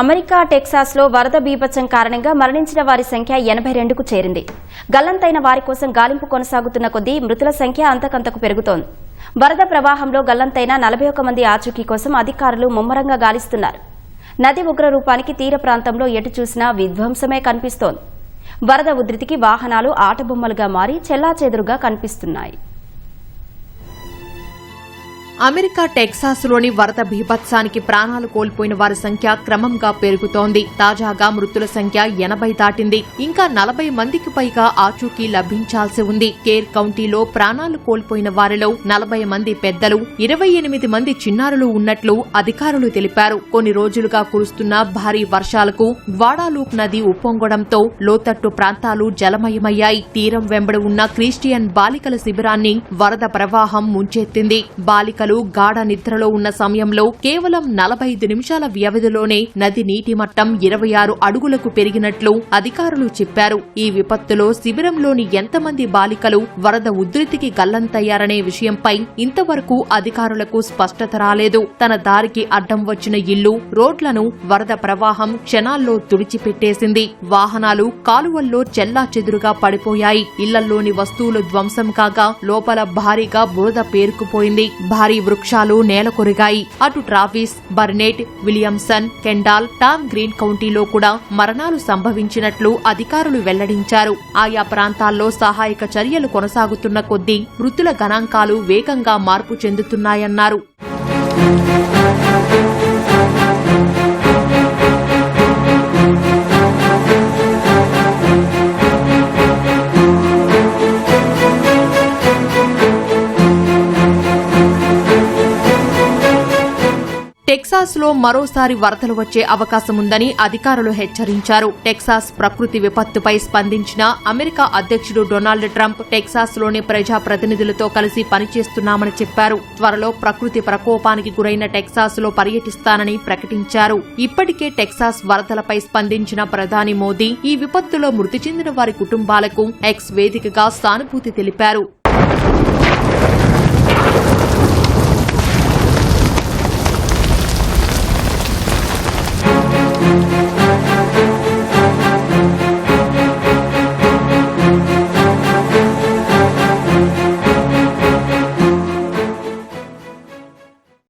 America టెక్సాస్లో వరద బీభత్సం కారణంగా మరణించిన వారి సంఖ్య ఎనభై రెండుకు చేరింది. గల్లంతైన వారి కోసం గాలింపు కొనసాగుతున్న కొద్దీ మృతుల సంఖ్య అంతకంతకు పెరుగుతోంది. వరద ప్రవాహంలో గల్లంతైన నలభై ఒక్క మంది ఆచూకీ కోసం అధికారులు ముమ్మరంగా గాలిస్తున్నారు. నది ఉగ్ర రూపానికి తీర ప్రాంతంలో ఎటు చూసినా విధ్వంసమే కనిపిస్తోంది. వరద ఉధృతికి వాహనాలు ఆటబొమ్మలుగా మారి చెల్లాచెదురుగా కనిపిస్తున్నాయి. అమెరికా టెక్సాస్లోని వరద బీభత్సానికి ప్రాణాలు కోల్పోయిన వారి సంఖ్య క్రమంగా పెరుగుతోంది. తాజాగా మృతుల సంఖ్య ఎనభై దాటింది. ఇంకా నలభై మందికి పైగా ఆచూకీ లభించాల్సి ఉంది. కేర్ కౌంటీలో ప్రాణాలు కోల్పోయిన వారిలో నలభై మంది పెద్దలు ఇరవై ఎనిమిది మంది చిన్నారులు ఉన్నట్లు అధికారులు తెలిపారు. కొన్ని రోజులుగా కురుస్తున్న భారీ వర్షాలకు గ్వాడాలూప్ నది ఉప్పొంగడంతో లోతట్టు ప్రాంతాలు జలమయమయ్యాయి. తీరం వెంబడి ఉన్న క్రిస్టియన్ బాలికల శిబిరాన్ని వరద ప్రవాహం ముంచెత్తింది. బాలిక బాలికలు గాఢ నిద్రలో ఉన్న సమయంలో కేవలం నలభై ఐదు నిమిషాల వ్యవధిలోనే నది నీటి మట్టం ఇరవై ఆరు అడుగులకు పెరిగినట్లు అధికారులు చెప్పారు. ఈ విపత్తులో శిబిరంలోని ఎంతమంది బాలికలు వరద ఉధృతికి గల్లంతయ్యారనే విషయంపై ఇంతవరకు అధికారులకు స్పష్టత రాలేదు. తన దారికి అడ్డం వచ్చిన ఇల్లు రోడ్లను వరద ప్రవాహం క్షణాల్లో తుడిచిపెట్టేసింది. వాహనాలు కాలువల్లో చెల్లా చెదురుగా పడిపోయాయి. ఇళ్ళలోని వస్తువులు ధ్వంసం కాగా లోపల భారీగా బురద పేరుకుపోయింది. భారీ వృక్షాలు నేలకొరిగాయి అటు Travis Burnet Williamson Kendall Tom Green కౌంటీలో కూడా మరణాలు సంభవించినట్లు అధికారులు వెల్లడించారు. ఆయా ప్రాంతాల్లో సహాయక చర్యలు కొనసాగుతున్న కొద్దీ మృతుల గణాంకాలు వేగంగా మార్పు చెందుతున్నాయన్నారు. టెక్సాస్లో మరోసారి వరదలు వచ్చే అవకాశముందని అధికారులు హెచ్చరించారు. టెక్సాస్ ప్రకృతి విపత్తుపై స్పందించిన అమెరికా అధ్యక్షుడు డొనాల్డ్ ట్రంప్ టెక్సాస్లోని ప్రజా ప్రతినిధులతో కలిసి పనిచేస్తున్నామని చెప్పారు. త్వరలో ప్రకృతి ప్రకోపానికి గురైన టెక్సాస్లో పర్యటిస్తానని ప్రకటించారు. ఇప్పటికే టెక్సాస్ వరదలపై స్పందించిన ప్రధాని మోదీ ఈ విపత్తులో మృతి చెందిన వారి కుటుంబాలకు ఎక్స్ వేదికగా సానుభూతి తెలిపారు.